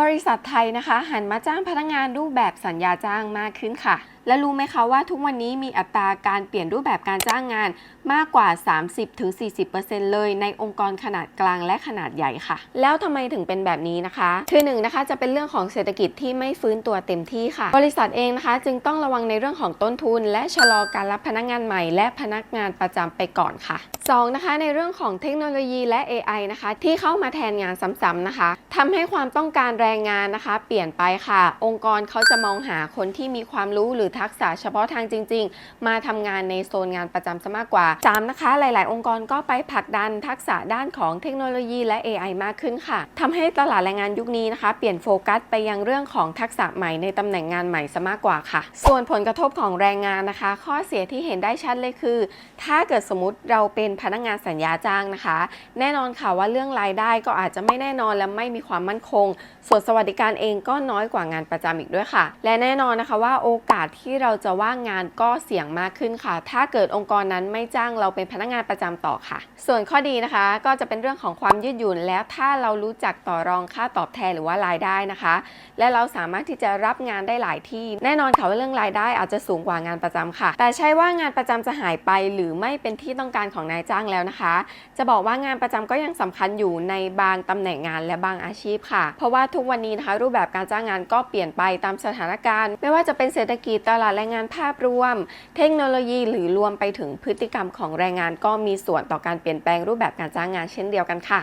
บริษัทไทยนะคะ หันมาจ้างพนักงานรูปแบบสัญญาจ้างมากขึ้นค่ะ และรู้ไหมคะว่าทุกวันนี้มีอัตราการเปลี่ยนรูปแบบการจ้างงานมากกว่า 30-40%เลยในองค์กรขนาดกลางและขนาดใหญ่ค่ะ แล้วทำไมถึงเป็นแบบนี้นะคะ คือหนึ่งนะคะจะเป็นเรื่องของเศรษฐกิจที่ไม่ฟื้นตัวเต็มที่ค่ะ บริษัทเองนะคะ จึงต้องระวังในเรื่องของต้นทุน และชะลอการรับพนักงานใหม่ และพนักงานประจำไปก่อนค่ะสองนะคะในเรื่องของเทคโนโลยีและ AI นะคะ ที่เข้ามาแทนงานซ้ำๆนะคะทำให้ความต้องการแรงงานนะคะ เปลี่ยนไปค่ะ องค์กรเขาจะมองหาคนที่มีความรู้หรือทักษะเฉพาะทางจริง ๆ มาทำงานในโซนงานประจำซะมากกว่า 3 นะคะ หลาย ๆ องค์กรก็ไปผลักดันทักษะด้านของเทคโนโลยีและ AI มากขึ้นค่ะทำให้ตลาดแรงงานยุคนี้นะคะ เปลี่ยนโฟกัสไปยังเรื่องของทักษะใหม่ในตำแหน่งงานใหม่ซะมากกว่าค่ะ ส่วนผลกระทบของแรงงานนะคะ ข้อเสียที่เห็นได้ชัดเลยคือ ถ้าเกิดสมมติเราเป็นพนักงานสัญญาจ้างนะคะ แน่นอนค่ะว่าเรื่องรายได้ก็อาจจะไม่แน่นอนและไม่มีความมั่นคง ส่วนสวัสดิการเองก็น้อยกว่างานประจำอีกด้วยค่ะ และแน่นอนนะคะว่าโอกาสที่ที่เราจะว่างงานก็เสี่ยงมากขึ้นค่ะ ถ้าเกิดองค์กรนั้นไม่จ้างเราเป็นพนักงานประจำต่อค่ะ ส่วนข้อดีนะคะ ก็จะเป็นเรื่องของความยืดหยุ่น แล้วถ้าเรารู้จักต่อรองค่าตอบแทนหรือว่ารายได้นะคะ และเราสามารถที่จะรับงานได้หลายที่ แน่นอนค่ะว่าเรื่องรายได้อาจจะสูงกว่างานประจำค่ะ แต่ใช่ว่างานประจำจะหายไป หรือไม่เป็นที่ต้องการของนายจ้างแล้วนะคะ จะบอกว่างานประจำก็ยังสำคัญอยู่ในบางตำแหน่งงานและบางอาชีพค่ะ เพราะว่าทุกวันนี้นะคะรูปแบบการจ้างงานก็เปลี่ยนไปตามสถานการณ์ ไม่ว่าจะเป็นเศรษฐกิจตลาดแรงงานภาพรวม เทคโนโลยีหรือรวมไปถึงพฤติกรรมของแรงงานก็มีส่วนต่อการเปลี่ยนแปลงรูปแบบการจ้างงานเช่นเดียวกันค่ะ